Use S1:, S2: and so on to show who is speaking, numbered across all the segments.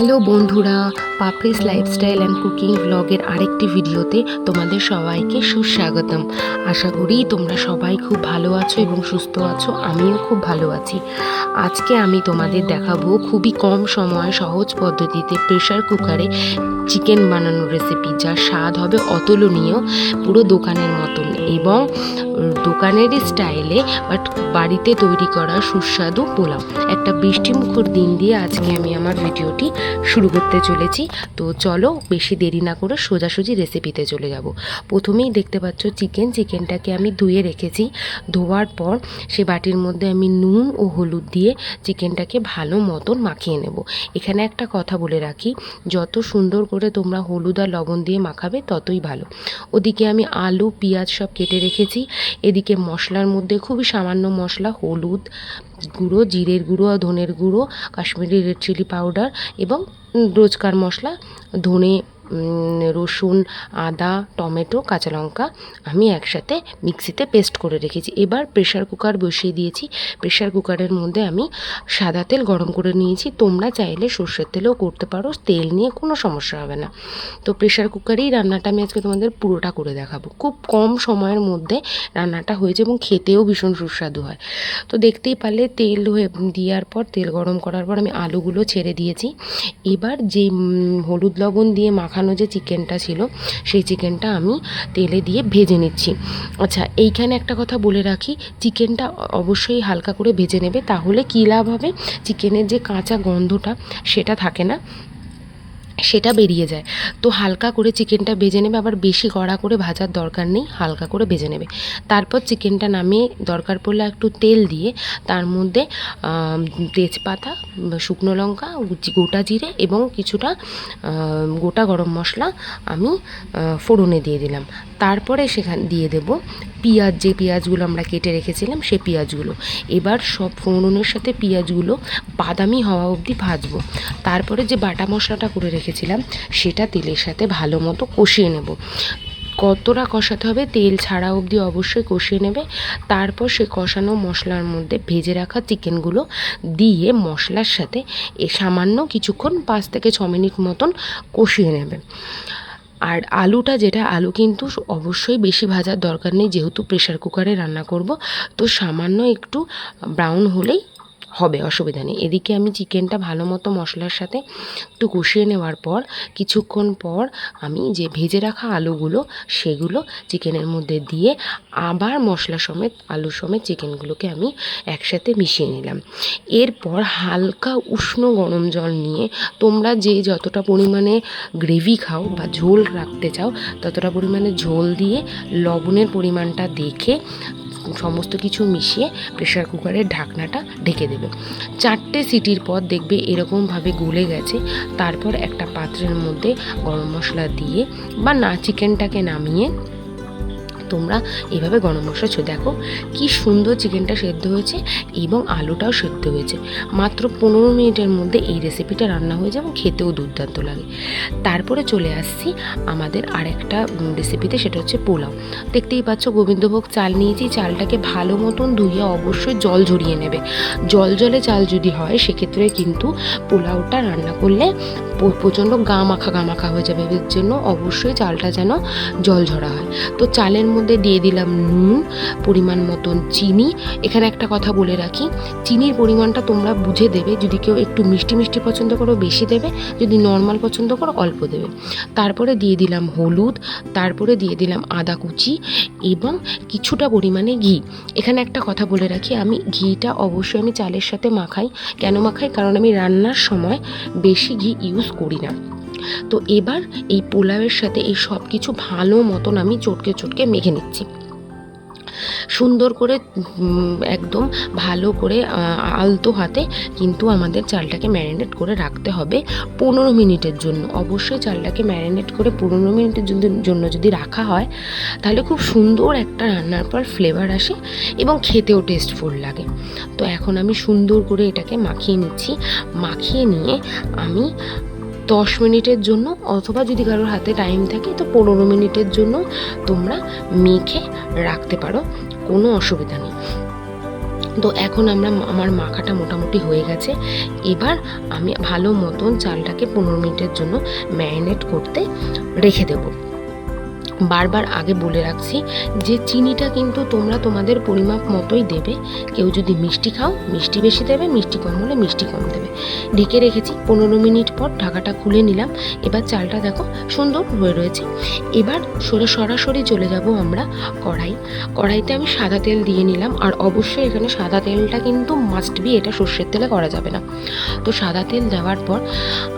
S1: Hello বন্ধুরা Papri's lifestyle and cooking ব্লগের আরেকটি ভিডিওতে তোমাদের সবাইকে সুস্বাগতম। আশা করি তোমরা সবাই খুব ভালো আছো এবং সুস্থ আছো, আমিও খুব ভালো আছি। আজকে আমি তোমাদের দেখাবো খুবই কম সময়ে সহজ পদ্ধতিতে প্রেশার কুকারে চিকেন বানানোর রেসিপি যার স্বাদ হবে অতুলনীয় পুরো দোকানের মতন এবং দোকানেরই স্টাইলে বাট বাড়িতে তৈরি করা সুস্বাদু পোলাও। একটা বৃষ্টিমুখর দিন দিয়ে আজকে আমি আমার ভিডিওটি শুরু করতে চলেছি। তো চলো বেশি দেরি না করে সোজাসুজি রেসিপিতে চলে যাব। প্রথমেই দেখতে পাচ্ছ চিকেন চিকেনটাকে আমি ধুয়ে রেখেছি। ধোয়ার পর সে বাটির মধ্যে আমি নুন ও হলুদ দিয়ে চিকেনটাকে ভালো মতন মাখিয়ে নেব। এখানে একটা কথা বলে রাখি, যত সুন্দর করে তোমরা হলুদ আর লবণ দিয়ে মাখাবে ততই ভালো। ওদিকে আমি আলু, পেঁয়াজ সব কেটে রেখেছি। এদিকে মশলার মধ্যে খুবই সামান্য মশলা, হলুদ গুঁড়ো, জিরের গুঁড়ো, ধনের গুঁড়ো, কাশ্মীরি রেড চিলি পাউডার এবং রোজকার মশলা ধনে রসুন, আদা, টমেটো, কাঁচা লঙ্কা আমি একসাথে মিক্সিতে পেস্ট করে রেখেছি। এবার প্রেশার কুকার বসিয়ে দিয়েছি। প্রেশার কুকারের মধ্যে আমি সাদা তেল গরম করে নিয়েছি। তোমরা চাইলে সর্ষের তেলেও করতে পারো, তেল নিয়ে কোনো সমস্যা হবে না। তো প্রেশার কুকারেই রান্নাটা আমি আজকে তোমাদের পুরোটা করে দেখাবো। খুব কম সময়ের মধ্যে রান্নাটা হয়েছে এবং খেতেও ভীষণ সুস্বাদু হয়। তো দেখতেই পারলে তেল হয়ে দেওয়ার পর, তেল গরম করার পর আমি আলুগুলো ছেড়ে দিয়েছি। এবার যে হলুদ লবণ দিয়ে মাখানো যে চিকেনটা ছিল, সেই চিকেনটা আমি তেলে দিয়ে ভেজে নিচ্ছি। আচ্ছা এইখানে একটা কথা বলে রাখি, চিকেনটা অবশ্যই হালকা করে ভেজে নেবে, তাহলে কী লাভ হবে? চিকেনের যে কাঁচা গন্ধটা, সেটা থাকে না। সেটা বেরিয়ে যায়। তো হালকা করে চিকেনটা ভেজে নেবে, আবার বেশি কড়া করে ভাজার দরকার নেই, হালকা করে ভেজে নেবে। তারপর চিকেনটা নামিয়ে দরকার পড়লে একটু তেল দিয়ে, তার মধ্যে তেজপাতা, শুকনো লঙ্কা গোটা জিরে এবং কিছুটা গোটা গরম মশলা আমি ফোড়নে দিয়ে দিলাম। তারপরে সেখান দিয়ে দেব। পেঁয়াজ, যে পেঁয়াজগুলো আমরা কেটে রেখেছিলাম, সে পেঁয়াজগুলো। এবার সব ফোড়নের সাথে পেঁয়াজগুলো বাদামি হওয়া অবধি ভাজবো। তারপরে যে বাটা মশলাটা করে রেখেছিলাম, সেটা তেলের সাথে ভালো মতো কষিয়ে নেব। কতটা কষাতে হবে তেল ছাড়া অবধি অবশ্যই কষিয়ে নেবে। তারপর সে কষানো মশলার মধ্যে ভেজে রাখা চিকেনগুলো দিয়ে মশলার সাথে এ সামান্য কিছুক্ষণ পাঁচ থেকে ছ মিনিট মতন কষিয়ে নেবে। আর আলুটা যেটা, আলু কিন্তু অবশ্যই বেশি ভাজার দরকার নেই, যেহেতু প্রেশার কুকারে রান্না করব। তো সামান্য একটু ব্রাউন হলেই হবে, অসুবিধা নেই। এদিকে আমি চিকেনটা ভালো মতো মশলার সাথে একটু কষিয়ে নেওয়ার পর, কিছুক্ষণ পর আমি যে ভেজে রাখা আলুগুলো, সেগুলো চিকেনের মধ্যে দিয়ে আবার মশলা সমেত, আলু সমেত চিকেনগুলোকে আমি একসাথে মিশিয়ে নিলাম। এরপর হালকা উষ্ণ গরম জল নিয়ে তোমরা যে যতটা পরিমাণে গ্রেভি খাও বা ঝোল রাখতে চাও, ততটা পরিমাণে ঝোল দিয়ে লবণের পরিমাণটা দেখে সমস্ত কিছু মিশিয়ে প্রেশার কুকারের ঢাকনাটা ঢেকে দেবে। চারটে সিটির পর দেখবে এরকমভাবে গলে গেছে। তারপর একটা পাত্রের মধ্যে গরম মশলা দিয়ে বা না চিকেনটাকে নামিয়ে তোমরা এভাবে গরম মশলা ছো দেখো কি সুন্দর চিকেনটা সেদ্ধ হয়েছে এবং আলুটাও সেদ্ধ হয়েছে। মাত্র পনেরো মিনিটের মধ্যে এই রেসিপিটা রান্না হয়ে যায় এবং খেতেও দুর্দান্ত লাগে। তারপরে চলে আসছি আমাদের আরেকটা রেসিপিতে সেটা হচ্ছে পোলাও। দেখতেই পাচ্ছ গোবিন্দভোগ চাল নিয়েছি, চালটাকে ভালো মতন ধুয়ে অবশ্যই জল ঝরিয়ে নেবে। জল জলে চাল যদি হয়, সেক্ষেত্রে কিন্তু পোলাওটা রান্না করলে প্রচণ্ড গা মাখা গা মাখা হয়ে যাবে। এর জন্য অবশ্যই চালটা যেন জল ঝরা হয়। তো চালের মধ্যে দিয়ে দিলাম নুন, পরিমাণ মতন চিনি। এখানে একটা কথা বলে রাখি, চিনির পরিমাণটা তোমরা বুঝে দেবে। যদি কেউ একটু মিষ্টি মিষ্টি পছন্দ করো, বেশি দেবে। যদি নর্মাল পছন্দ করো, অল্প দেবে। তারপরে দিয়ে দিলাম হলুদ, তারপরে দিয়ে দিলাম আদা কুচি এবং কিছুটা পরিমাণে ঘি। এখানে একটা কথা বলে রাখি, আমি ঘিটা অবশ্যই আমি চালের সাথে মাখাই। কেন মাখাই? কারণ আমি রান্নার সময় বেশি ঘি ইউজ করি না। তো এবার এই পোলাওয়ের সাথে এই সব কিছু ভালো মতন আমি চটকে চটকে মেখে নিচ্ছি। সুন্দর করে একদম ভালো করে আলতো হাতে কিন্তু আমাদের চালটাকে ম্যারিনেট করে রাখতে হবে পনেরো মিনিটের জন্য। অবশ্যই চালটাকে ম্যারিনেট করে পনেরো মিনিটের জন্য- যদি রাখা হয়, তাহলে খুব সুন্দর একটা রান্নার পর ফ্লেভার আসে এবং খেতেও টেস্টফুল লাগে। তো এখন আমি সুন্দর করে এটাকে মাখিয়ে নিচ্ছি। মাখিয়ে নিয়ে আমি দশ মিনিটের জন্য অথবা যদি কারোর হাতে টাইম থাকে, তো পনেরো মিনিটের জন্য তোমরা মেখে রাখতে পারো, কোনো অসুবিধা নেই। তো এখন আমরা আমার মাখাটা মোটামুটি হয়ে গেছে। এবার আমি ভালো মতন চালটাকে পনেরো মিনিটের জন্য ম্যারিনেট করতে রেখে দেবো। বারবার আগে বলে রাখছি যে চিনিটা কিন্তু তোমরা তোমাদের পরিমাপ মতোই দেবে। কেউ যদি মিষ্টি খাও, মিষ্টি বেশি দেবে, মিষ্টি কম হলে মিষ্টি কম দেবে। ঢেকে রেখেছি, পনেরো মিনিট পর ঢাকাটা খুলে নিলাম। এবার চালটা দেখো সুন্দর হয়ে রয়েছে। এবার সরে, সরাসরি চলে যাব আমরা কড়াই। কড়াইতে আমি সাদা তেল দিয়ে নিলাম আর অবশ্যই এখানে সাদা তেলটা কিন্তু মাস্ট বি এটা সর্ষের তেলে করা যাবে না। তো সাদা তেল দেওয়ার পর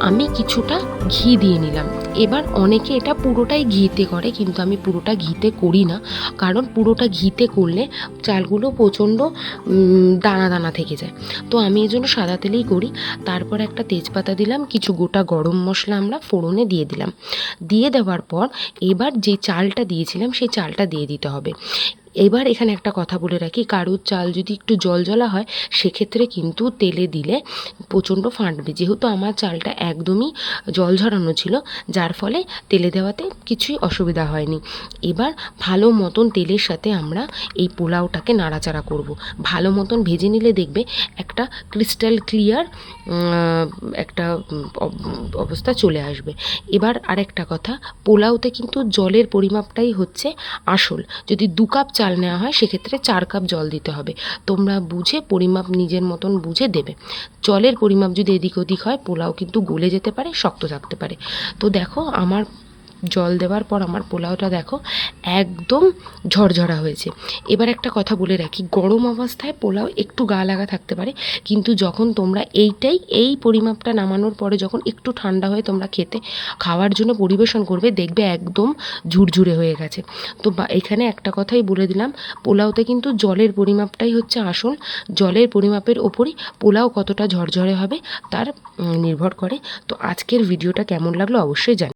S1: আমি কিছুটা ঘি দিয়ে নিলাম। এবার অনেকে এটা পুরোটাই ঘিতে করে, কিন্তু আমি পুরোটা ঘিতে করি না। কারণ পুরোটা ঘিতে করলে চালগুলো প্রচণ্ড দানা দানা থেকে যায়। তো আমি এই জন্য সাদা তেলেই করি। তারপর একটা তেজপাতা দিলাম, কিছু গোটা গরম মশলা আমরা ফোড়নে দিয়ে দিলাম। দিয়ে দেওয়ার পর এবার যে চালটা দিয়েছিলাম, সেই চালটা দিয়ে দিতে হবে। এবার এখানে একটা কথা বলে রাখি, কারুর চাল যদি একটু জলজলা হয়, সেক্ষেত্রে কিন্তু তেলে দিলে প্রচণ্ড ফাটবে। যেহেতু আমার চালটা একদমই জল ঝরানো ছিল, যার ফলে তেলে দেওয়াতে কিছুই অসুবিধা হয়নি। এবার ভালো মতন তেলের সাথে আমরা এই পোলাওটাকে নাড়াচাড়া করব। ভালো মতন ভেজে নিলে দেখবে একটা ক্রিস্টাল ক্লিয়ার একটা অবস্থা চলে আসবে। এবার আরেকটা কথা, পোলাওতে কিন্তু জলের পরিমাপটাই হচ্ছে আসল। যদি দু কাপ চাল নেওয়া হয়, সেক্ষেত্রে চার কাপ জল দিতে হবে। তোমরা বুঝে পরিমাপ নিজের মতন বুঝে দেবে। জলের পরিমাপ যদি এদিক ওদিক হয়, পোলাও কিন্তু গলে যেতে পারে, শক্ত থাকতে পারে। তো দেখো, আমার জল দেওয়ার পর আমার পোলাওটা দেখো একদম ঝরঝরা হয়েছে। এবার একটা কথা বলে রাখি, গরম অবস্থায় পোলাও একটু গা লাগা থাকতে পারে, কিন্তু যখন তোমরা এইটাই, এই পরিমাপটা নামানোর পরে যখন একটু ঠান্ডা হয়ে তোমরা খেতে, খাওয়ার জন্য পরিবেশন করবে, দেখবে একদম ঝুরঝুরে হয়ে গেছে। তো এখানে একটা কথাই বলে দিলাম, পোলাওতে কিন্তু জলের পরিমাপটাই হচ্ছে আসল। জলের পরিমাপের ওপরই পোলাও কতটা ঝরঝরে হবে, তার নির্ভর করে। তো আজকের ভিডিওটা কেমন লাগল অবশ্যই জানি।